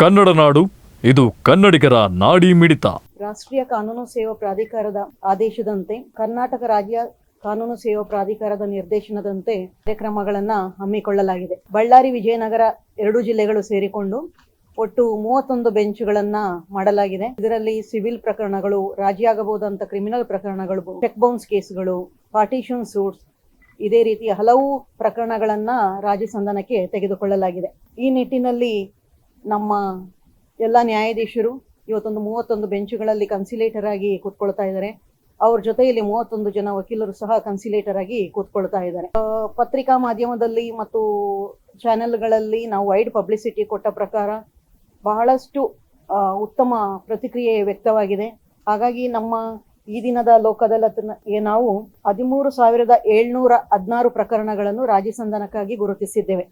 ಕನ್ನಡ ನಾಡು, ಇದು ಕನ್ನಡಿಗರ ನಾಡಿ ಮಿಡಿತ. ರಾಷ್ಟ್ರೀಯ ಕಾನೂನು ಸೇವಾ ಪ್ರಾಧಿಕಾರದ ಆದೇಶದಂತೆ, ಕರ್ನಾಟಕ ರಾಜ್ಯ ಕಾನೂನು ಸೇವಾ ಪ್ರಾಧಿಕಾರದ ನಿರ್ದೇಶನದಂತೆ ಕಾರ್ಯಕ್ರಮಗಳನ್ನ ಹಮ್ಮಿಕೊಳ್ಳಲಾಗಿದೆ. ಬಳ್ಳಾರಿ, ವಿಜಯನಗರ ಎರಡು ಜಿಲ್ಲೆಗಳು ಸೇರಿಕೊಂಡು ಒಟ್ಟು ಮೂವತ್ತೊಂದು ಬೆಂಚ್ಗಳನ್ನ ಮಾಡಲಾಗಿದೆ. ಇದರಲ್ಲಿ ಸಿವಿಲ್ ಪ್ರಕರಣಗಳು ರಾಜಿಯಾಗಬಹುದಂತ ಕ್ರಿಮಿನಲ್ ಪ್ರಕರಣಗಳು ಚೆಕ್ ಬೌನ್ಸ್ ಕೇಸ್ಗಳು ಪಾರ್ಟಿಷನ್ ಸೂಟ್ಸ್ ಇದೇ ರೀತಿಯ ಹಲವು ಪ್ರಕರಣಗಳನ್ನ ರಾಜಿ ಸಂಧಾನಕ್ಕೆ ತೆಗೆದುಕೊಳ್ಳಲಾಗಿದೆ. ಈ ನಿಟ್ಟಿನಲ್ಲಿ ನಮ್ಮ ಎಲ್ಲ ನ್ಯಾಯಾಧೀಶರು ಇವತ್ತೊಂದು ಮೂವತ್ತೊಂದು ಬೆಂಚುಗಳಲ್ಲಿ ಕನ್ಸಿಲೇಟರ್ ಆಗಿ ಕೂತ್ಕೊಳ್ತಾ ಇದ್ದಾರೆ. ಅವ್ರ ಜೊತೆಯಲ್ಲಿ ಮೂವತ್ತೊಂದು ಜನ ವಕೀಲರು ಸಹ ಕನ್ಸಿಲೇಟರ್ ಆಗಿ ಕೂತ್ಕೊಳ್ತಾ ಇದ್ದಾರೆ. ಪತ್ರಿಕಾ ಮಾಧ್ಯಮದಲ್ಲಿ ಮತ್ತು ಚಾನೆಲ್ಗಳಲ್ಲಿ ನಾವು ವೈಡ್ ಪಬ್ಲಿಸಿಟಿ ಕೊಟ್ಟ ಪ್ರಕಾರ ಬಹಳಷ್ಟು ಉತ್ತಮ ಪ್ರತಿಕ್ರಿಯೆ ವ್ಯಕ್ತವಾಗಿದೆ. ಹಾಗಾಗಿ ನಮ್ಮ ಈ ದಿನದ ಲೋಕದಲ್ಲೇ ನಾವು ಹದಿಮೂರು ಸಾವಿರದ ಏಳ್ನೂರ ಹದಿನಾರು ಪ್ರಕರಣಗಳನ್ನು ರಾಜಿ ಸಂಧಾನಕ್ಕಾಗಿ ಗುರುತಿಸಿದ್ದೇವೆ.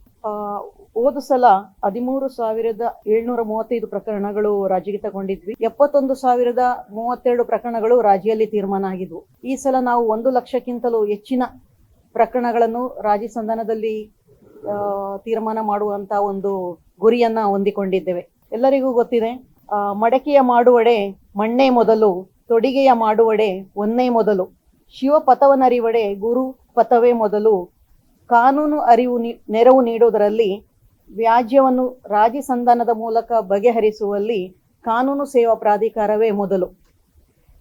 ಹೋದ ಸಲ ಹದಿಮೂರು ಸಾವಿರದ ಏಳ್ನೂರ ಮೂವತ್ತೈದು ಪ್ರಕರಣಗಳು ರಾಜ್ಯಕ್ಕೆ ತಗೊಂಡಿದ್ವಿ. ಎಪ್ಪತ್ತೊಂದು ಸಾವಿರದ ಮೂವತ್ತೆರಡು ಪ್ರಕರಣಗಳು ರಾಜ್ಯದಲ್ಲಿ ತೀರ್ಮಾನ ಆಗಿದ್ವು. ಈ ಸಲ ನಾವು ಒಂದು ಲಕ್ಷಕ್ಕಿಂತಲೂ ಹೆಚ್ಚಿನ ಪ್ರಕರಣಗಳನ್ನು ರಾಜಿ ಸಂಧಾನದಲ್ಲಿ ತೀರ್ಮಾನ ಮಾಡುವಂತ ಒಂದು ಗುರಿಯನ್ನ ಹೊಂದಿಕೊಂಡಿದ್ದೇವೆ. ಎಲ್ಲರಿಗೂ ಗೊತ್ತಿದೆ ಮಡಕೆಯ ಮಾಡುವಡೆ ಮಣ್ಣೆ ಮೊದಲು, ತೊಡಿಗೆಯ ಮಾಡುವಡೆ ಒಂದೇ ಮೊದಲು ಶಿವ ಪಥವನರಿವಡೆ ಗುರು ಪಥವೇ ಮೊದಲು, ಕಾನೂನು ಅರಿವು ನೆರವು ನೀಡುವುದರಲ್ಲಿ ವ್ಯಾಜ್ಯವನ್ನು ರಾಜಿ ಸಂಧಾನದ ಮೂಲಕ ಬಗೆಹರಿಸುವಲ್ಲಿ ಕಾನೂನು ಸೇವಾ ಪ್ರಾಧಿಕಾರವೇ ಮೊದಲು.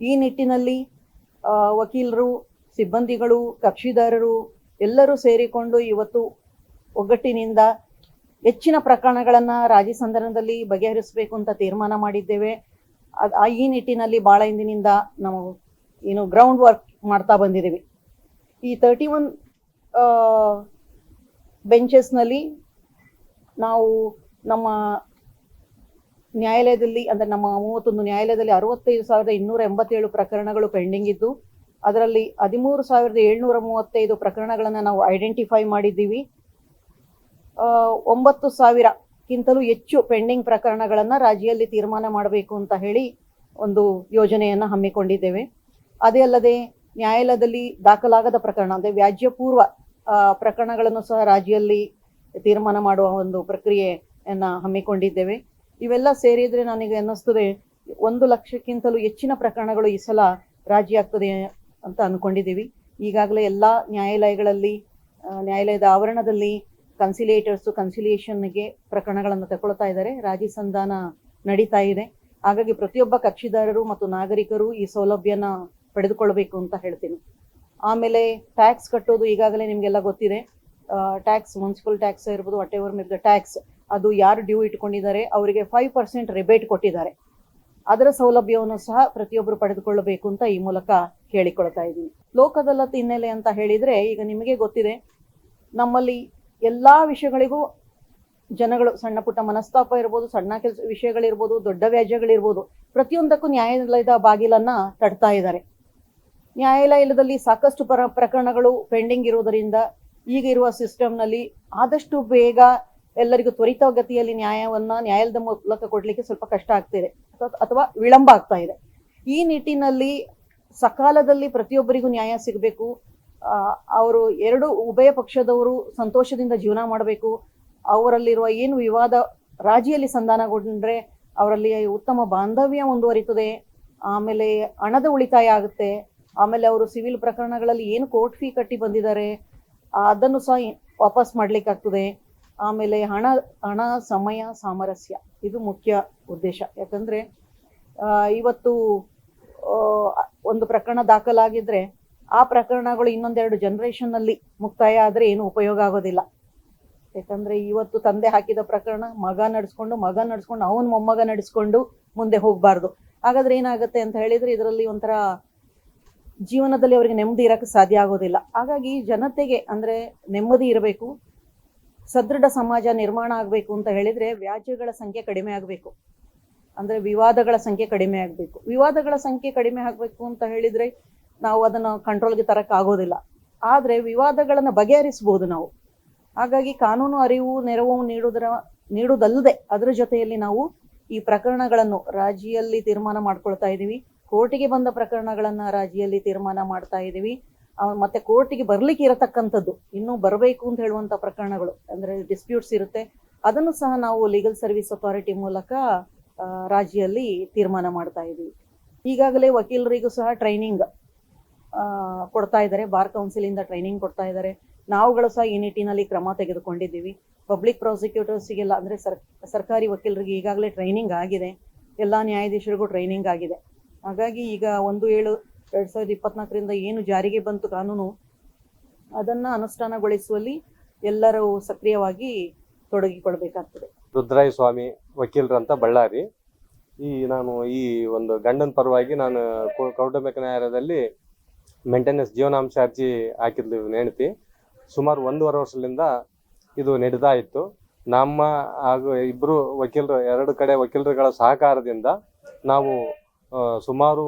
ಈ ನಿಟ್ಟಿನಲ್ಲಿ ವಕೀಲರು, ಸಿಬ್ಬಂದಿಗಳು, ಕಕ್ಷಿದಾರರು ಎಲ್ಲರೂ ಸೇರಿಕೊಂಡು ಇವತ್ತು ಒಗ್ಗಟ್ಟಿನಿಂದ ಹೆಚ್ಚಿನ ಪ್ರಕರಣಗಳನ್ನು ರಾಜಿ ಸಂಧಾನದಲ್ಲಿ ಬಗೆಹರಿಸಬೇಕು ಅಂತ ತೀರ್ಮಾನ ಮಾಡಿದ್ದೇವೆ. ಈ ನಿಟ್ಟಿನಲ್ಲಿ ಭಾಳ ಹಿಂದಿನಿಂದ ನಾವು ಏನು ಗ್ರೌಂಡ್ ವರ್ಕ್ ಮಾಡ್ತಾ ಬಂದಿದ್ದೀವಿ. ಈ ತರ್ಟಿ ಒನ್ ಬೆಂಚಸ್ನಲ್ಲಿ ನಾವು ನಮ್ಮ ನ್ಯಾಯಾಲಯದಲ್ಲಿ, ಅಂದರೆ ನಮ್ಮ ಮೂವತ್ತೊಂದು ನ್ಯಾಯಾಲಯದಲ್ಲಿ ಅರವತ್ತೈದು ಸಾವಿರದ ಇನ್ನೂರ ಎಂಬತ್ತೇಳು ಪ್ರಕರಣಗಳು ಪೆಂಡಿಂಗ್ ಇದ್ದು, ಅದರಲ್ಲಿ ಹದಿಮೂರು ಸಾವಿರದ ಏಳ್ನೂರ ಮೂವತ್ತೈದು ಪ್ರಕರಣಗಳನ್ನು ನಾವು ಐಡೆಂಟಿಫೈ ಮಾಡಿದ್ದೀವಿ. ಒಂಬತ್ತು ಸಾವಿರಕ್ಕಿಂತಲೂ ಹೆಚ್ಚು ಪೆಂಡಿಂಗ್ ಪ್ರಕರಣಗಳನ್ನು ರಾಜ್ಯದಲ್ಲಿ ತೀರ್ಮಾನ ಮಾಡಬೇಕು ಅಂತ ಹೇಳಿ ಒಂದು ಯೋಜನೆಯನ್ನು ಹಮ್ಮಿಕೊಂಡಿದ್ದೇವೆ. ಅದೇ ಅಲ್ಲದೆ ನ್ಯಾಯಾಲಯದಲ್ಲಿ ದಾಖಲಾಗದ ಪ್ರಕರಣ, ಅಂದರೆ ವ್ಯಾಜ್ಯಪೂರ್ವ ಪ್ರಕರಣಗಳನ್ನು ಸಹ ರಾಜ್ಯದಲ್ಲಿ ತೀರ್ಮಾನ ಮಾಡುವ ಒಂದು ಪ್ರಕ್ರಿಯೆಯನ್ನು ಹಮ್ಮಿಕೊಂಡಿದ್ದೇವೆ. ಇವೆಲ್ಲ ಸೇರಿದರೆ ನನಗೆ ಅನ್ನಿಸ್ತದೆ, ಒಂದು ಲಕ್ಷಕ್ಕಿಂತಲೂ ಹೆಚ್ಚಿನ ಪ್ರಕರಣಗಳು ಈ ಸಲ ರಾಜಿ ಆಗ್ತದೆ ಅಂತ ಅಂದ್ಕೊಂಡಿದ್ದೀವಿ ಈಗಾಗಲೇ ಎಲ್ಲ ನ್ಯಾಯಾಲಯಗಳಲ್ಲಿ ನ್ಯಾಯಾಲಯದ ಆವರಣದಲ್ಲಿ ಕನ್ಸಿಲೇಟರ್ಸ್ ಕನ್ಸಿಲಿಯೇಷನ್ಗೆ ಪ್ರಕರಣಗಳನ್ನು ತಗೊಳ್ತಾ ಇದ್ದಾರೆ. ರಾಜಿ ಸಂಧಾನ ನಡೀತಾ ಇದೆ. ಹಾಗಾಗಿ ಪ್ರತಿಯೊಬ್ಬ ಕಕ್ಷಿದಾರರು ಮತ್ತು ನಾಗರಿಕರು ಈ ಸೌಲಭ್ಯನ ಪಡೆದುಕೊಳ್ಬೇಕು ಅಂತ ಹೇಳ್ತೀನಿ. ಆಮೇಲೆ ಟ್ಯಾಕ್ಸ್ ಕಟ್ಟೋದು ಈಗಾಗಲೇ ನಿಮಗೆಲ್ಲ ಗೊತ್ತಿದೆ. ಟ್ಯಾಕ್ಸ್ ಮುನ್ಸಿಪಲ್ ಟ್ಯಾಕ್ಸ್ ಇರ್ಬೋದು ವಾಟ್ ಎವರ್ ದ ಟ್ಯಾಕ್ಸ್ ಅದು ಯಾರು ಡ್ಯೂ ಇಟ್ಕೊಂಡಿದ್ದಾರೆ, ಅವರಿಗೆ ಫೈವ್ ಪರ್ಸೆಂಟ್ ರಿಬೇಟ್ ಕೊಟ್ಟಿದ್ದಾರೆ. ಅದರ ಸೌಲಭ್ಯವನ್ನು ಸಹ ಪ್ರತಿಯೊಬ್ಬರು ಪಡೆದುಕೊಳ್ಳಬೇಕು ಅಂತ ಈ ಮೂಲಕ ಹೇಳಿಕೊಳ್ತಾ ಇದ್ದೀನಿ. ಲೋಕದಲ್ಲತ್ತ ಹಿನ್ನೆಲೆ ಅಂತ ಹೇಳಿದರೆ, ಈಗ ನಿಮಗೆ ಗೊತ್ತಿದೆ, ನಮ್ಮಲ್ಲಿ ಎಲ್ಲ ವಿಷಯಗಳಿಗೂ ಜನಗಳು, ಸಣ್ಣ ಪುಟ್ಟ ಮನಸ್ತಾಪ ಇರ್ಬೋದು, ಸಣ್ಣ ಕೆಲಸ ವಿಷಯಗಳಿರ್ಬೋದು, ದೊಡ್ಡ ವ್ಯಾಜ್ಯಗಳಿರ್ಬೋದು, ಪ್ರತಿಯೊಂದಕ್ಕೂ ನ್ಯಾಯಾಲಯದ ಬಾಗಿಲನ್ನ ತಡ್ತಾ ಇದ್ದಾರೆ. ನ್ಯಾಯಾಲಯದಲ್ಲಿ ಸಾಕಷ್ಟು ಪ್ರ, ಪ್ರಕರಣಗಳು ಪೆಂಡಿಂಗ್ ಇರುವುದರಿಂದ ಈಗ ಇರುವ ಸಿಸ್ಟಮ್ನಲ್ಲಿ ಆದಷ್ಟು ಬೇಗ ಎಲ್ಲರಿಗೂ ತ್ವರಿತಗತಿಯಲ್ಲಿ ನ್ಯಾಯವನ್ನ ನ್ಯಾಯಾಲಯದ ಮೂಲಕ ಕೊಡಲಿಕ್ಕೆ ಸ್ವಲ್ಪ ಕಷ್ಟ ಆಗ್ತಿದೆ ಅಥವಾ- ವಿಳಂಬ ಆಗ್ತಾ ಇದೆ. ಈ ನಿಟ್ಟಿನಲ್ಲಿ ಸಕಾಲದಲ್ಲಿ ಪ್ರತಿಯೊಬ್ಬರಿಗೂ ನ್ಯಾಯ ಸಿಗಬೇಕು. ಅವರು ಎರಡು ಉಭಯ ಪಕ್ಷದವರು ಸಂತೋಷದಿಂದ ಜೀವನ ಮಾಡಬೇಕು. ಅವರಲ್ಲಿರುವ ಏನು ವಿವಾದ ರಾಜಿಯಲ್ಲಿ ಸಂಧಾನಗೊಂಡ್ರೆ ಅವರಲ್ಲಿ ಉತ್ತಮ ಬಾಂಧವ್ಯ ಮುಂದುವರಿತದೆ. ಆಮೇಲೆ ಹಣದ ಉಳಿತಾಯ ಆಗುತ್ತೆ. ಆಮೇಲೆ ಅವರು ಸಿವಿಲ್ ಪ್ರಕರಣಗಳಲ್ಲಿ ಏನು ಕೋರ್ಟ್ ಫೀ ಕಟ್ಟಿ ಬಂದಿದ್ದಾರೆ. ಅದನ್ನು ಸಹ ವಾಪಸ್ ಮಾಡ್ಲಿಕ್ಕಾಗ್ತದೆ. ಆಮೇಲೆ ಹಣ ಹಣ, ಸಮಯ, ಸಾಮರಸ್ಯ, ಇದು ಮುಖ್ಯ ಉದ್ದೇಶ. ಯಾಕಂದ್ರೆ ಇವತ್ತು ಒಂದು ಪ್ರಕರಣ ದಾಖಲಾಗಿದ್ರೆ, ಆ ಪ್ರಕರಣಗಳು ಇನ್ನೊಂದೆರಡು ಜನರೇಷನ್ ಅಲ್ಲಿ ಮುಕ್ತಾಯ ಆದ್ರೆ ಏನು ಉಪಯೋಗ ಆಗೋದಿಲ್ಲ. ಯಾಕಂದ್ರೆ, ಇವತ್ತು ತಂದೆ ಹಾಕಿದ ಪ್ರಕರಣ, ಮಗ ನಡೆಸ್ಕೊಂಡು ಮಗ ನಡೆಸ್ಕೊಂಡು, ಅವನ ಮೊಮ್ಮಗ ನಡೆಸ್ಕೊಂಡು ಮುಂದೆ ಹೋಗ್ಬಾರ್ದು. ಹಾಗಾದ್ರೆ ಏನಾಗುತ್ತೆ ಅಂತ ಹೇಳಿದ್ರೆ, ಇದರಲ್ಲಿ ಒಂಥರ ಜೀವನದಲ್ಲಿ ಅವರಿಗೆ ನೆಮ್ಮದಿ ಇರೋಕ್ಕೆ ಸಾಧ್ಯ ಆಗೋದಿಲ್ಲ. ಹಾಗಾಗಿ ಜನತೆಗೆ ಅಂದರೆ ನೆಮ್ಮದಿ ಇರಬೇಕು, ಸದೃಢ ಸಮಾಜ ನಿರ್ಮಾಣ ಆಗಬೇಕು ಅಂತ ಹೇಳಿದರೆ ವ್ಯಾಜ್ಯಗಳ ಸಂಖ್ಯೆ ಕಡಿಮೆ ಆಗಬೇಕು. ಅಂದರೆ ವಿವಾದಗಳ ಸಂಖ್ಯೆ ಕಡಿಮೆ ಆಗಬೇಕು. ವಿವಾದಗಳ ಸಂಖ್ಯೆ ಕಡಿಮೆ ಆಗಬೇಕು ಅಂತ ಹೇಳಿದರೆ ನಾವು ಅದನ್ನು ಕಂಟ್ರೋಲ್ಗೆ ತರೋಕ್ಕಾಗೋದಿಲ್ಲ ಆದರೆ ವಿವಾದಗಳನ್ನು ಬಗೆಹರಿಸ್ಬೋದು ನಾವು. ಹಾಗಾಗಿ ಕಾನೂನು ಅರಿವು, ನೆರವು ನೀಡುವುದರ ನೀಡುವುದಲ್ಲದೆ ಅದರ ಜೊತೆಯಲ್ಲಿ ನಾವು ಈ ಪ್ರಕರಣಗಳನ್ನು ರಾಜಿಯಲ್ಲಿ ತೀರ್ಮಾನ ಮಾಡ್ಕೊಳ್ತಾ ಇದ್ದೀವಿ. ಕೋರ್ಟಿಗೆ ಬಂದ ಪ್ರಕರಣಗಳನ್ನು ರಾಜಿಯಲ್ಲಿ ತೀರ್ಮಾನ ಮಾಡ್ತಾ ಇದ್ದೀವಿ ಮತ್ತೆ ಕೋರ್ಟಿಗೆ ಬರ್ಲಿಕ್ಕೆ ಇರತಕ್ಕಂಥದ್ದು, ಇನ್ನೂ ಬರಬೇಕು ಅಂತ ಹೇಳುವಂತ ಪ್ರಕರಣಗಳು, ಅಂದ್ರೆ ಡಿಸ್ಪ್ಯೂಟ್ಸ್ ಇರುತ್ತೆ. ಅದನ್ನು ಸಹ ನಾವು ಲೀಗಲ್ ಸರ್ವಿಸ್ ಅಥಾರಿಟಿ ಮೂಲಕ ರಾಜಿಯಲ್ಲಿ ತೀರ್ಮಾನ ಮಾಡ್ತಾ ಇದ್ದೀವಿ ಈಗಾಗಲೇ ವಕೀಲರಿಗೂ ಸಹ ಟ್ರೈನಿಂಗ್ ಕೊಡ್ತಾ ಇದ್ದಾರೆ. ಬಾರ್ ಕೌನ್ಸಿಲಿಂದ ಟ್ರೈನಿಂಗ್ ಕೊಡ್ತಾ ಇದ್ದಾರೆ. ನಾವುಗಳು ಸಹ ಈ ನಿಟ್ಟಿನಲ್ಲಿ ಕ್ರಮ ತೆಗೆದುಕೊಂಡಿದ್ದೀವಿ. ಪಬ್ಲಿಕ್ ಪ್ರಾಸಿಕ್ಯೂಟರ್ಸಿಗೆಲ್ಲ ಅಂದರೆ ಸರ್, ಸರ್ಕಾರಿ ವಕೀಲರಿಗೆ ಈಗಾಗಲೇ ಟ್ರೈನಿಂಗ್ ಆಗಿದೆ. ಎಲ್ಲ ನ್ಯಾಯಾಧೀಶರಿಗೂ ಟ್ರೈನಿಂಗ್ ಆಗಿದೆ. ಹಾಗಾಗಿ ಈಗ ಒಂದು ಏಳು, ಎರಡು ಸಾವಿರದ ಇಪ್ಪತ್ನಾಲ್ಕರಿಂದ ಏನು ಜಾರಿಗೆ ಬಂತು ಕಾನೂನು, ಅದನ್ನು ಅನುಷ್ಠಾನಗೊಳಿಸುವಲ್ಲಿ ಎಲ್ಲರೂ ಸಕ್ರಿಯವಾಗಿ ತೊಡಗಿಕೊಳ್ಬೇಕಾಗ್ತದೆ. ರುದ್ರಾಯ ಸ್ವಾಮಿ ವಕೀಲರಂತ ಬಳ್ಳಾರಿ. ಈ ನಾನು ಈ ಒಂದು ಗಂಡನ ಪರವಾಗಿ ನಾನು ಕೌಟುಂಬಿಕ ನ್ಯಾಯಾಲಯದಲ್ಲಿ ಮೇಂಟೆನೆನ್ಸ್ ಜೀವನಾಂಶ ಅರ್ಜಿ ಹಾಕಿದ್ಲು ಇವ್ನ ಸುಮಾರು ಒಂದೂವರೆ ವರ್ಷದಿಂದ ಇದು ನಡೀತಾ ಇತ್ತು ನಮ್ಮ ಹಾಗೂ ಇಬ್ಬರು ವಕೀಲರು, ಎರಡು ಕಡೆ ವಕೀಲರುಗಳ ಸಹಕಾರದಿಂದ ನಾವು ಸುಮಾರು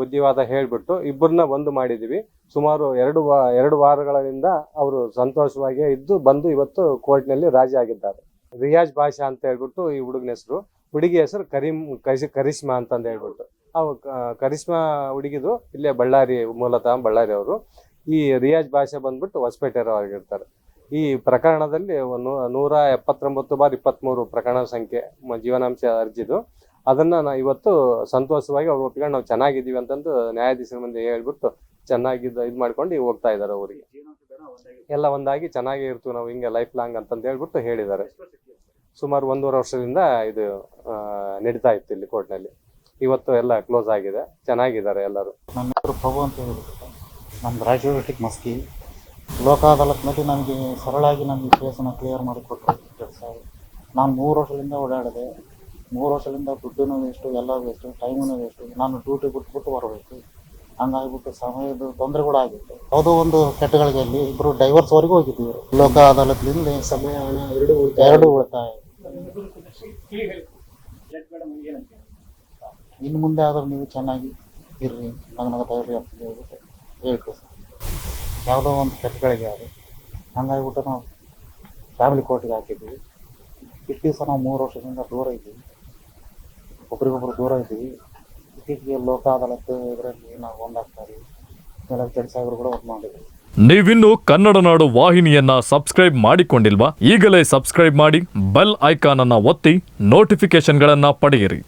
ಬುದ್ಧಿವಾದ ಹೇಳಿಬಿಟ್ಟು ಇಬ್ಬರನ್ನ ಒಂದು ಮಾಡಿದ್ದೀವಿ ಸುಮಾರು ಎರಡು ವಾ, ಎರಡು ವಾರಗಳಿಂದ ಅವರು ಸಂತೋಷವಾಗಿ ಇದ್ದು ಬಂದು ಇವತ್ತು ಕೋರ್ಟ್ನಲ್ಲಿ ರಾಜಿ ಆಗಿದ್ದಾರೆ. ರಿಯಾಜ್ ಭಾಷಾ ಅಂತ ಹೇಳ್ಬಿಟ್ಟು ಈ ಹುಡುಗನ ಹೆಸರು. ಹುಡುಗಿ ಹೆಸರು ಕರೀಮ್ ಕರಿಸ್ ಕರಿಷ್ಮಾ ಅಂತಂದು ಹೇಳ್ಬಿಟ್ಟು. ಅವು ಕರಿಷ್ಮಾ ಹುಡುಗಿದು ಇಲ್ಲೇ ಬಳ್ಳಾರಿ, ಮೂಲತಃ ಬಳ್ಳಾರಿ ಅವರು. ಈ ರಿಯಾಜ್ ಭಾಷೆ ಬಂದ್ಬಿಟ್ಟು ಹೊಸಪೇಟೆಯವರಾಗಿರ್ತಾರೆ ಈ ಪ್ರಕರಣದಲ್ಲಿ ನೂರ ಎಪ್ಪತ್ತೊಂಬತ್ತು ಬಾರ್ ಇಪ್ಪತ್ತ್ಮೂರು ಪ್ರಕರಣ ಸಂಖ್ಯೆ ಜೀವನಾಂಶ ಅರ್ಜಿದು. ಅದನ್ನ ನಾ ಇವತ್ತು ಸಂತೋಷವಾಗಿ ಅವ್ರು ಒಪ್ಕೊಂಡು ನಾವು ಚೆನ್ನಾಗಿದ್ದೀವಿ ಅಂತಂದು ನ್ಯಾಯಾಧೀಶರ ಮುಂದೆ ಹೇಳ್ಬಿಟ್ಟು ಚೆನ್ನಾಗಿದ್ದ ಇದು ಮಾಡ್ಕೊಂಡು ಹೋಗ್ತಾ ಇದ್ದಾರೆ ಅವರಿಗೆ. ಎಲ್ಲ ಒಂದಾಗಿ ಚೆನ್ನಾಗಿ ಇರ್ತೀವಿ ನಾವು ಹಿಂಗೆ ಲೈಫ್ ಲಾಂಗ್ ಅಂತಂದು ಹೇಳ್ಬಿಟ್ಟು ಹೇಳಿದ್ದಾರೆ. ಸುಮಾರು ಒಂದೂವರೆ ವರ್ಷದಿಂದ ಇದು ನಡೀತಾ ಇತ್ತು ಇಲ್ಲಿ ಕೋರ್ಟ್ನಲ್ಲಿ ಇವತ್ತು ಎಲ್ಲ ಕ್ಲೋಸ್ ಆಗಿದೆ, ಚೆನ್ನಾಗಿದ್ದಾರೆ ಎಲ್ಲರೂ. ನನ್ನ ಹೆಸರು ಪ್ರಭು ಅಂತ ಹೇಳಿಬಿಟ್ಟು, ನಮ್ಮ ಡಿಸ್ಟಿಕ್ ಮಸ್ಕಿ. ಲೋಕ ಅದಾಲತ್ನಲ್ಲಿ ನನಗೆ ಸರಳಾಗಿ ನನಗೆ ಕೇಸನ್ನು ಕ್ಲಿಯರ್ ಮಾಡಿಕೊಟ್ಟರು ಕೆಲಸ ನಾನು ಮೂರು ವರ್ಷದಿಂದ ಓಡಾಡಿದೆ. ಮೂರು ವರ್ಷದಿಂದ ದುಡ್ಡು ವೇಸ್ಟು ಎಲ್ಲ ವೇಸ್ಟು ಟೈಮೂ ವೇಸ್ಟು. ನಾನು ಡ್ಯೂಟಿ ಬಿಟ್ಬಿಟ್ಟು ಬರಬೇಕು. ಹಂಗಾಗ್ಬಿಟ್ಟು ಸಮಯದ ತೊಂದರೆ ಕೂಡ ಆಗಿತ್ತು. ಯಾವುದೋ ಒಂದು ಕೆಟ್ಟಗಳಿಗೆ ಅಲ್ಲಿ ಇಬ್ಬರು ಡೈವರ್ಸ್ವರೆಗೂ ಹೋಗಿದ್ದೀವಿ. ಲೋಕ ಅದಾಲತ್ಲಿಂದ ಸಮಯ ಹಣ ಎರಡು ಎರಡು ಉಳಿತಾಯ ಇನ್ನು ಮುಂದೆ ಆದರೂ ನೀವು ಚೆನ್ನಾಗಿ ಇರ್ರಿ. ನಗನಗ ಇರ್ರಿ ಅಂತ ಹೇಳ್ಬಿಟ್ಟು ಹೇಳ್ತೀವಿ ಸರ್. ಯಾವುದೋ ಒಂದು ಕೆಟ್ಟಗಳಿಗೆ ಅದು ಹಂಗಾಗ್ಬಿಟ್ಟು ನಾವು ಫ್ಯಾಮಿಲಿ ಕೋರ್ಟಿಗೆ ಹಾಕಿದ್ದೀವಿ. ಇಷ್ಟು ದಿವಸ ನಾವು ಮೂರು ವರ್ಷದಿಂದ ದೂರ ಇದ್ದೀವಿ. ಒಬ್ರಿಗೊಬ್ರು ದೂರ ಇದ್ದೀವಿ ಇತ್ತೀಚೆಗೆ ಲೋಕ ಅದಾಲತ್ ಇದರಲ್ಲಿ ನಾವು ಒಂದಾಗ್ತಾ ಇದೀವಿ. ಕೆಲಸ ಇವರು ಕೂಡ ಒಂದು ಮಾಡಿದ್ವಿ ನೀವಿನ್ನು ಕನ್ನಡ ನಾಡು ವಾಹಿನಿಯನ್ನ ಸಬ್ಸ್ಕ್ರೈಬ್ ಮಾಡಿಕೊಂಡಿಲ್ವಾ? ಈಗಲೇ ಸಬ್ಸ್ಕ್ರೈಬ್ ಮಾಡಿ, ಬೆಲ್ ಐಕಾನ್ ಅನ್ನ ಒತ್ತಿ ನೋಟಿಫಿಕೇಶನ್ಗಳನ್ನ ಪಡೆಯಿರಿ.